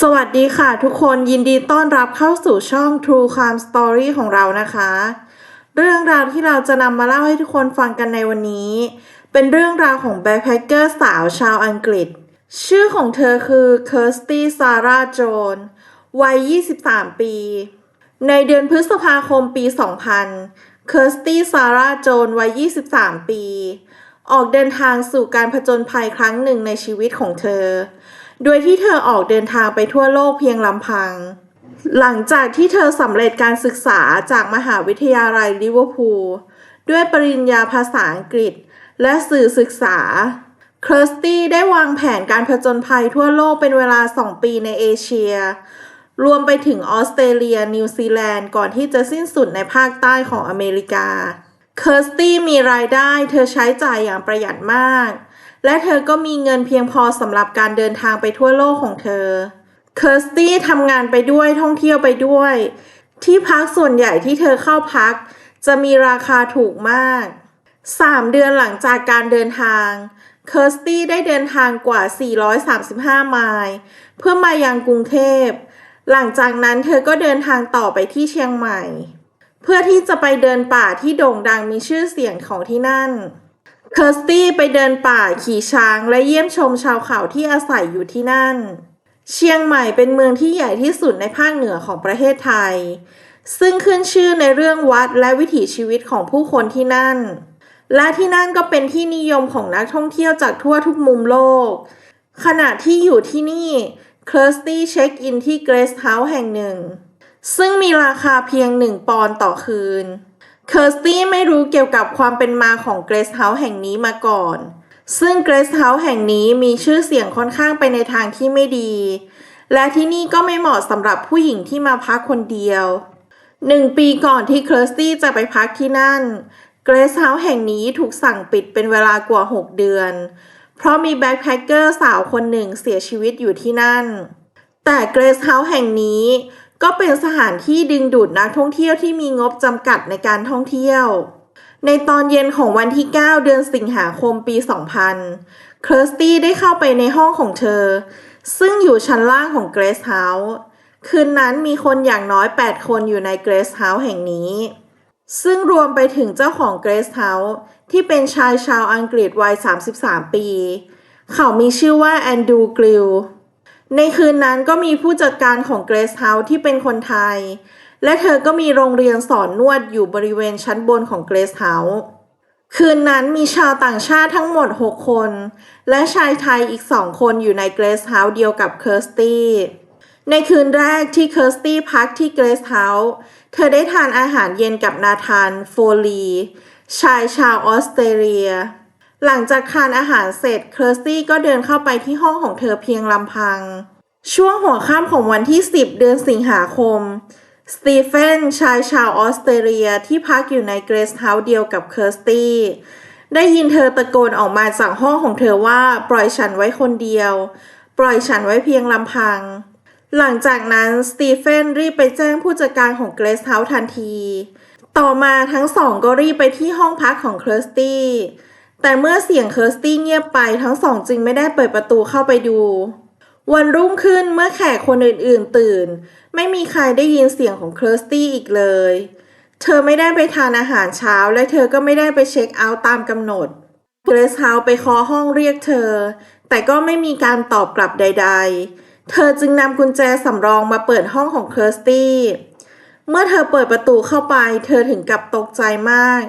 สวัสดีค่ะทุกคนยินดีต้อนรับเข้าสู่ช่อง True Crime Story ของเรานะคะ เรื่องราวที่เราจะนำมาเล่าให้ทุกคนฟังกันในวันนี้ เป็นเรื่องราวของแบ็คแพคเกอร์สาวชาวอังกฤษ ชื่อของเธอคือเคิร์สตี้ซาร่าโจนวัย 23 ปี ในเดือนพฤษภาคมปี 2000 เคิร์สตี้ซาร่าโจนวัย 23 ปี ออกเดินทางสู่การผจญภัยครั้งหนึ่งในชีวิตของเธอ โดยที่เธอออกเดินทางไปทั่วโลกเพียงลำพัง หลังจากที่เธอสำเร็จการศึกษาจากมหาวิทยาลัยลิเวอร์พูลด้วยปริญญาภาษาอังกฤษ และสื่อศึกษา เคอร์สตี้ได้วางแผนการผจญภัยทั่วโลกเป็นเวลา 2 ปีในเอเชีย รวมไปถึงออสเตรเลีย นิวซีแลนด์ ก่อนที่จะสิ้นสุดในภาคใต้ของอเมริกา เคอร์สตี้มีรายได้เธอใช้จ่ายอย่างประหยัดมาก และเธอก็มีเงินเพียงพอสำหรับการเดินทางไปทั่วโลกของเธอ เคอร์สตี้ทำงานไปด้วยท่องเที่ยวไปด้วย ที่พักส่วนใหญ่ที่เธอเข้าพัก จะมีราคาถูกมาก 3 เดือนหลังจากการเดินทางเคอร์สตี้ได้เดินทางกว่า 435 ไมล์ เพื่อมายังกรุงเทพ หลังจากนั้นเธอก็เดินทางต่อไปที่เชียงใหม่ เพื่อที่จะไปเดินป่าที่โด่งดังมีชื่อเสียงของที่นั่น เคอร์สตี้ไปเดินป่าขี่ช้างและเยี่ยมชมชาวเขาที่อาศัยอยู่ที่นั่น เชียงใหม่เป็นเมืองที่ใหญ่ที่สุดในภาคเหนือของประเทศไทย ซึ่งขึ้นชื่อในเรื่องวัดและวิถีชีวิตของผู้คนที่นั่น และที่นั่นก็เป็นที่นิยมของนักท่องเที่ยวจากทั่วทุกมุมโลก ขณะที่อยู่ที่นี่ เคอร์สตี้เช็คอินที่เกรสเฮาส์แห่งหนึ่ง ซึ่งมีราคาเพียงหนึ่งปอนด์ต่อคืน เคอร์สตี้ไม่รู้เกี่ยวกับความเป็นมาของเกรสเฮาส์แห่งนี้มาก่อน ซึ่งเกรสเฮาส์แห่งนี้มีชื่อเสียงค่อนข้างไปในทางที่ไม่ดี และที่นี่ก็ไม่เหมาะสำหรับผู้หญิงที่มาพักคนเดียวหนึ่งปีก่อนที่เคอร์สตี้จะไปพักที่นั่น เกรสเฮาส์แห่งนี้ถูกสั่งปิดเป็นเวลากว่า 6 เดือน เพราะมีแบ็คแพคเกอร์สาวคนหนึ่งเสียชีวิตอยู่ที่นั่น แต่เกรสเฮาส์แห่งนี้ก็เป็นสถานที่ดึงดูดนักท่องเที่ยวที่มีงบจำกัดในการท่องเที่ยว ในตอนเย็นของวันที่ 9 เดือนสิงหาคมปี 2000 เคอร์สตี้ได้เข้าไปในห้องของเธอ ซึ่งอยู่ชั้นล่างของเกรสเฮาส์คืนนั้นมีคนอย่างน้อย 8 คนอยู่ในเกรสเฮาส์แห่งนี้ ซึ่งรวมไปถึงเจ้าของเกรสเฮาส์ ที่เป็นชายชาวอังกฤษวัย 33 ปี เขามีชื่อว่าแอนดูกริลในคืนนั้นก็มีผู้จัดการของเกรสเฮาส์ที่เป็นคนไทย และเธอก็มีโรงเรียนสอนนวดอยู่บริเวณชั้นบนของเกรสเฮาส์คืนนั้นมีชาวต่างชาติทั้งหมด 6 คน และชายไทยอีก2คนอยู่ในเกรสเฮาส์เดียวกับเคอร์สตี้ในคืนแรกที่เคอร์สตี้พักที่เกรสเฮาส์เธอได้ทานอาหารเย็นกับนาธานโฟลี ชายชาวออสเตรเลีย หลังจากทานอาหารเสร็จเคอร์สตี้ก็เดินเข้าไปที่ห้องของเธอเพียงลำพัง ช่วงหัวค่ำของวันที่ 10 เดือนสิงหาคม สตีเฟนชายชาวออสเตรเลียที่พักอยู่ในเกรสเฮาส์เดียวกับเคอร์สตี้ได้ยินเธอตะโกนออกมาจากห้องของเธอว่าปล่อยฉันไว้คนเดียว ปล่อยฉันไว้เพียงลำพัง หลังจากนั้นสตีเฟนรีบไปแจ้งผู้จัดการของเกรสเฮาส์ทันที ต่อมาทั้งสองก็รีบไปที่ห้องพักของเคอร์สตี้แต่เมื่อเสียงเคอร์สตี้เงียบไปทั้งสองจึงไม่ได้เปิดประตูเข้าไปดู วันรุ่งขึ้นเมื่อแขกคนอื่นๆ ตื่น ไม่มีใครได้ยินเสียงของเคอร์สตี้อีกเลย เธอไม่ได้ไปทานอาหารเช้าและเธอก็ไม่ได้ไปเช็คเอาท์ตามกำหนดเกรซเฮาไปเคาะห้องเรียกเธอ แต่ก็ไม่มีการตอบกลับใด ๆ เธอจึงนำกุญแจสำรองมาเปิดห้องของเคอร์สตี้ เมื่อเธอเปิดประตูเข้าไป เธอถึงกับตกใจมาก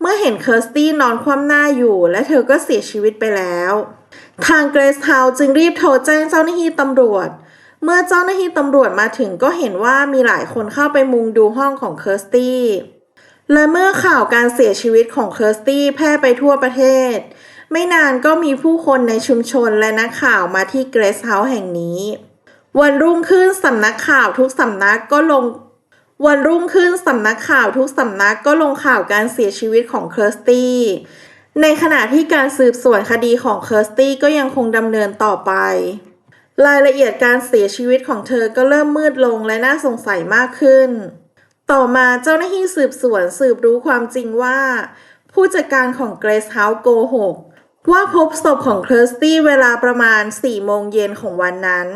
เมื่อเห็นเคอร์สตี้นอนคว่ำหน้าอยู่ และเธอก็เสียชีวิตไปแล้ว ทางเกรซเฮาจึงรีบโทรแจ้งเจ้าหน้าที่ตำรวจ เมื่อเจ้าหน้าที่ตำรวจมาถึงก็เห็นว่ามีหลายคนเข้าไปมุงดูห้องของเคอร์สตี้และเมื่อข่าวการเสียชีวิตของเคอร์สตี้แพร่ไปทั่วประเทศ ไม่นานก็มีผู้คนในชุมชนและนักข่าวมาที่เกรซเฮาส์แห่งนี้ วันรุ่งขึ้นสำนักข่าวทุกสำนักก็ลง วันรุ่งขึ้นสำนักข่าวทุกสำนักก็ลงข่าวการเสียชีวิตของเคอร์สตี้ในขณะที่การสืบสวนคดีของเคอร์สตี้ก็ยังคงดำเนินต่อไป รายละเอียดการเสียชีวิตของเธอก็เริ่มมืดลงและน่าสงสัยมากขึ้น ต่อมาเจ้าหน้าที่สืบสวนสืบรู้ความจริงว่า ผู้จัดการของเกรซเฮาส์โกหกว่าพบศพของเคอร์สตี้เวลาประมาณ4โมงเย็นของวันนั้น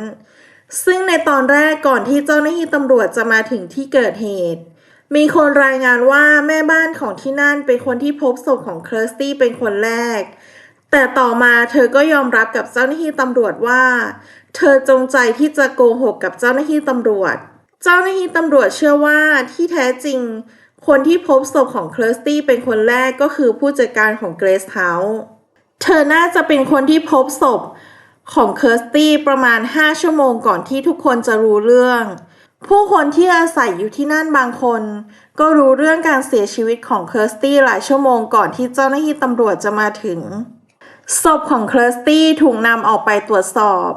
ซึ่งในตอนแรกก่อนที่เจ้าหน้าที่ตำรวจจะมาถึงที่เกิดเหตุ มีคนรายงานว่าแม่บ้านของที่นั่นเป็นคนที่พบศพของเคอร์สตี้เป็นคนแรก แต่ต่อมาเธอก็ยอมรับกับเจ้าหน้าที่ตำรวจว่า เธอจงใจที่จะโกหกกับเจ้าหน้าที่ตำรวจ เจ้าหน้าที่ตำรวจเชื่อว่าที่แท้จริง คนที่พบศพของเคอร์สตี้เป็นคนแรกก็คือผู้จัดการของเกรซเฮาส์เธอน่าจะเป็นคนที่พบศพ ของเคิร์สตี้ประมาณ 5 ชั่วโมงก่อนที่ทุกคนจะรู้เรื่อง ผู้คนที่อาศัยอยู่ที่นั่นบางคน ก็รู้เรื่องการเสียชีวิตของเคิร์สตี้หลายชั่วโมงก่อนที่เจ้าหน้าที่ตำรวจจะมาถึง ศพของเคิร์สตี้ถูกนำออกไปตรวจสอบ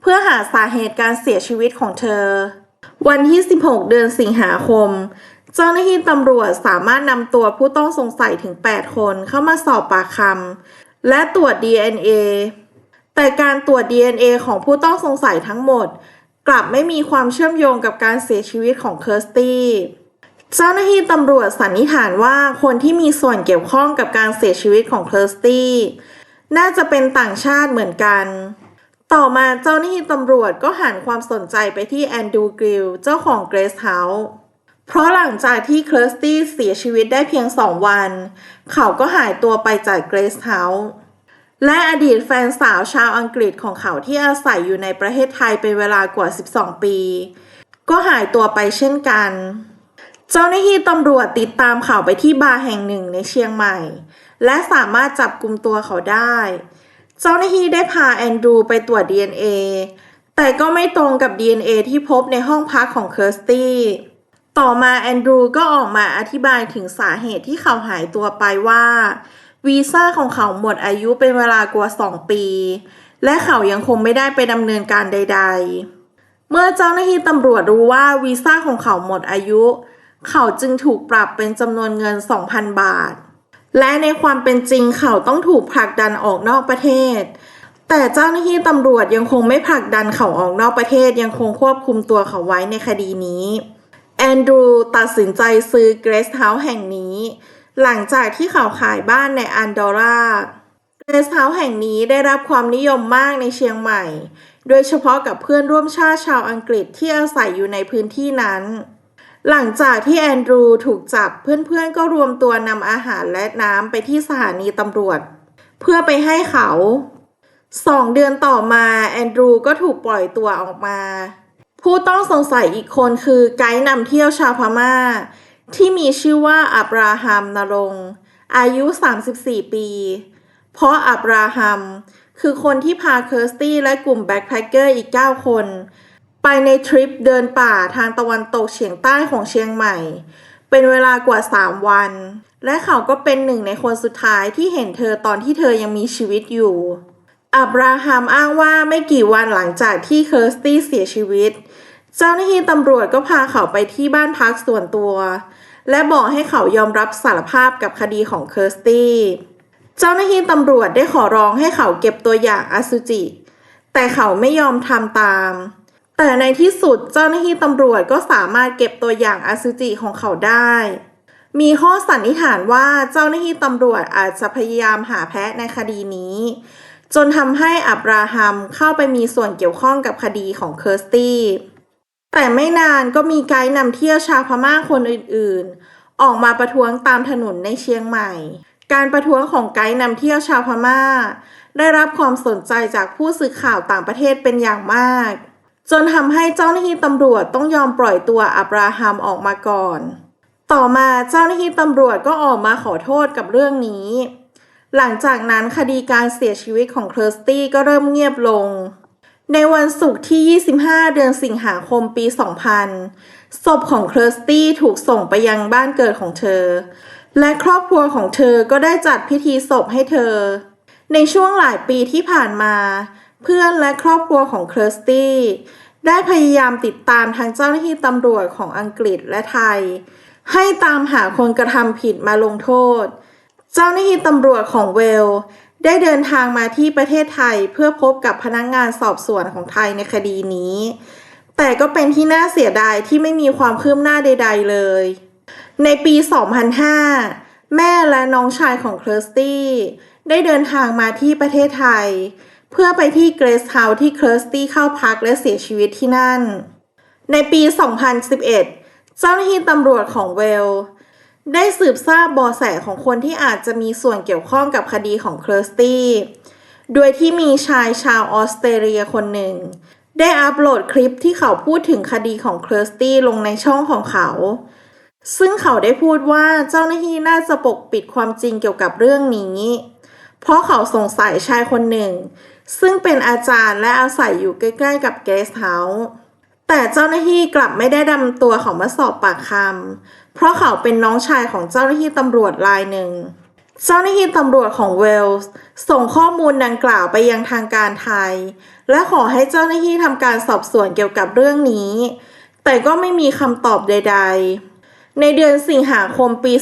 เพื่อหาสาเหตุการเสียชีวิตของเธอ วันที่ 16 เดือนสิงหาคมเจ้าหน้าที่ตำรวจสามารถนำตัวผู้ต้องสงสัยถึง 8 คนเข้ามาสอบปากคำและตรวจ DNA แต่การตรวจ DNA ของผู้ต้องสงสัยทั้งหมด กลับไม่มีความเชื่อมโยงกับการเสียชีวิตของเคิร์สตี้เจ้าหน้าที่ตำรวจสันนิษฐานว่าคนที่มีส่วนเกี่ยวข้องกับการเสียชีวิตของเคิร์สตี้น่าจะเป็นต่างชาติเหมือนกัน ต่อมาเจ้าหน้าที่ตำรวจก็หันความสนใจไปที่แอนดูกริลเจ้าของเกรซเฮาส์เพราะหลังจากที่เคอร์สตี้เสียชีวิตได้เพียงสองวัน เขาก็หายตัวไปจากเกรซเฮาส์ และอดีตแฟนสาวชาวอังกฤษของเขาที่อาศัยอยู่ในประเทศไทยเป็นเวลากว่า 12 ปี ก็หายตัวไปเช่นกัน เจ้าหน้าที่ตำรวจติดตามเขาไปที่บาร์แห่งหนึ่งในเชียงใหม่ และสามารถจับกลุ่มตัวเขาได้ เจ้าหน้าที่ได้พาแอนดรูไปตรวจ DNA แต่ก็ไม่ตรงกับ DNA ที่พบในห้องพักของเคิร์สตี้ต่อมาแอนดรูก็ออกมาอธิบายถึงสาเหตุที่เขาหายตัวไปว่า วีซ่าของเขาหมดอายุเป็นเวลากว่า 2 ปี และเขายังคงไม่ได้ไปดำเนินการใด ๆ เมื่อเจ้าหน้าที่ตำรวจรู้ว่าวีซ่าของเขาหมดอายุ เขาจึงถูกปรับเป็นจำนวนเงิน 2,000 บาท และในความเป็นจริงเขาต้องถูกผลักดันออกนอกประเทศ แต่เจ้าหน้าที่ตำรวจยังคงไม่ผลักดันเขาออกนอกประเทศยังคงควบคุมตัวเขาไว้ในคดีนี้แอนดรูตัดสินใจซื้อเกรสเฮาส์แห่งนี้ หลังจากที่เขาขายบ้านในอันดอร่าเกรสเฮาส์แห่งนี้ได้รับความนิยมมากในเชียงใหม่ โดยเฉพาะกับเพื่อนร่วมชาติชาวอังกฤษที่อาศัยอยู่ในพื้นที่นั้น หลังจากที่แอนดรูถูกจับเพื่อนๆก็รวมตัวนำอาหารและน้ำไปที่สถานีตำรวจ เพื่อไปให้เขาสองเดือนต่อมาแอนดรูก็ถูกปล่อยตัวออกมา ผู้ต้องสงสัยอีกคนคือไกด์นำเที่ยวชาวพม่า ที่มีชื่อว่าอับราฮัมนรงอายุ 34 ปี เพราะอับราฮัม คือคนที่พาเคิร์สตี้และกลุ่มแบ็คแพคเกอร์อีก 9 คน ไปในทริปเดินป่าทางตะวันตกเฉียงใต้ของเชียงใหม่ เป็นเวลากว่า 3 วัน และเขาก็เป็นหนึ่งในคนสุดท้ายที่เห็นเธอตอนที่เธอยังมีชีวิตอยู่อับราฮัมอ้างว่าไม่กี่วันหลังจากที่เคิร์สตี้เสียชีวิตเจ้าหน้าที่ตำรวจก็พาเขาไปที่บ้านพักส่วนตัว และบอกให้เขายอมรับสารภาพกับคดีของเคิร์สตี้ เจ้าหน้าที่ตำรวจได้ขอร้องให้เขาเก็บตัวอย่างอสุจิ แต่เขาไม่ยอมทำตาม แต่ในที่สุดเจ้าหน้าที่ตำรวจก็สามารถเก็บตัวอย่างอสุจิของเขาได้ มีข้อสันนิษฐานว่าเจ้าหน้าที่ตำรวจอาจจะพยายามหาแพะในคดีนี้ จนทำให้อับราฮัมเข้าไปมีส่วนเกี่ยวข้องกับคดีของเคิร์สตี้ แต่ไม่นานก็มีไกด์นำเที่ยวชาวพม่าคนอื่นๆ ออกมาประท้วงตามถนนในเชียงใหม่ การประท้วงของไกด์นำเที่ยวชาวพม่า ได้รับความสนใจจากผู้สื่อข่าวต่างประเทศเป็นอย่างมาก จนทำให้เจ้าหน้าที่ตำรวจต้องยอมปล่อยตัวอับราฮัมออกมาก่อน ต่อมาเจ้าหน้าที่ตำรวจก็ออกมาขอโทษกับเรื่องนี้ หลังจากนั้นคดีการเสียชีวิตของเคอร์สตี้ก็เริ่มเงียบลง ในวันศุกร์ที่ 25 เดือนสิงหาคมปี 2000 ศพของเคอร์สตี้ถูกส่งไปยังบ้านเกิดของเธอ และครอบครัวของเธอก็ได้จัดพิธีศพให้เธอ ในช่วงหลายปีที่ผ่านมา เพื่อนและครอบครัวของเคอร์สตี้ได้พยายามติดตามทางเจ้าหน้าที่ตำรวจของอังกฤษและไทย ให้ตามหาคนกระทำผิดมาลงโทษ เจ้าหน้าที่ตำรวจของเวล ได้เดินทางมาที่ประเทศไทยเพื่อพบกับพนักงงานสอบสวนของไทยในคดีนี้ แต่ก็เป็นที่น่าเสียดายที่ไม่มีความคืบหน้าใด ๆ เลย ในปี 2005 แม่และน้องชายของเคอร์สตี้ ได้เดินทางมาที่ประเทศไทย เพื่อไปที่เกรสเฮาส์ที่เคอร์สตี้เข้าพักและเสียชีวิตที่นั่น ในปี 2011 เจ้าหน้าที่ตำรวจของเวล ได้สืบทราบเบาะแสของคนที่อาจจะมีส่วนเกี่ยวข้องกับคดีของเคอร์สตี้ โดยที่มีชายชาวออสเตรเลียคนหนึ่ง ได้อัปโหลดคลิปที่เขาพูดถึงคดีของเคอร์สตี้ลงในช่องของเขา ซึ่งเขาได้พูดว่าเจ้าหน้าที่น่าจะปกปิดความจริงเกี่ยวกับเรื่องนี้ เพราะเขาสงสัยชายคนหนึ่ง ซึ่งเป็นอาจารย์และอาศัยอยู่ใกล้ ๆ กับเกสเฮาส์ แต่เจ้าหน้าที่กลับไม่ได้ดำตัวเขามาสอบปากคำเพราะเขาเป็นน้องชายของเจ้าหน้าที่ตำรวจรายหนึ่ง เจ้าหน้าที่ตำรวจของเวลส์ส่งข้อมูลดังกล่าวไปยังทางการไทย และขอให้เจ้าหน้าที่ทำการสอบสวนเกี่ยวกับเรื่องนี้ แต่ก็ไม่มีคำตอบใด ๆ ในเดือนสิงหาคมปี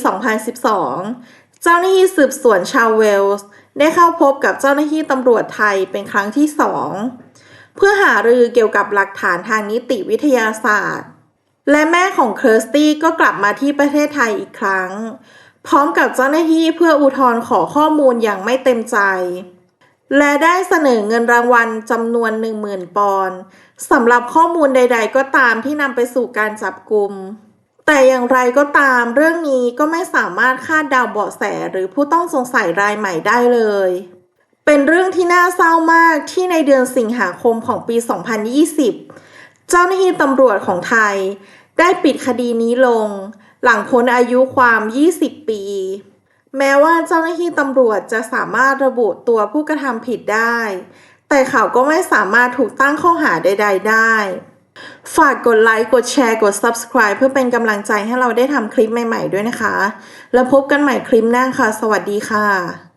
2012 เจ้าหน้าที่สืบสวนชาวเวลส์ได้เข้าพบกับเจ้าหน้าที่ตำรวจไทยเป็นครั้งที่สอง เพื่อหารือเกี่ยวกับหลักฐานทางนิติวิทยาศาสตร์ และแม่ของเคอร์สตี้ก็กลับมาที่ประเทศไทยอีกครั้ง พร้อมกับเจ้าหน้าที่เพื่ออุทธรณ์ขอข้อมูลอย่างไม่เต็มใจ และได้เสนอเงินรางวัลจำนวน 10,000 ปอนด์สำหรับข้อมูลใด ๆ ก็ตามที่นำไปสู่การจับกลุ่มแต่อย่างไรก็ตามเรื่องนี้ก็ไม่สามารถคาดเดาเบาะแสหรือผู้ต้องสงสัยรายใหม่ได้เลย เป็นเรื่องที่น่าเศร้ามากที่ในเดือนสิงหาคมของปี 2020 เจ้าหน้าที่ตำรวจของไทย ได้ปิดคดีนี้ลง หลังพ้นอายุความ 20 ปี แม้ว่าเจ้าหน้าที่ตำรวจจะสามารถระบุตัวผู้กระทำผิดได้ แต่เขาก็ไม่สามารถถูกตั้งข้อหาใด ๆ ได้ ฝากกดไลค์ กดแชร์ กด Subscribe เพื่อเป็นกำลังใจให้เราได้ทำคลิปใหม่ ๆ ด้วยนะคะ แล้วพบกันใหม่คลิปหน้าค่ะ สวัสดีค่ะ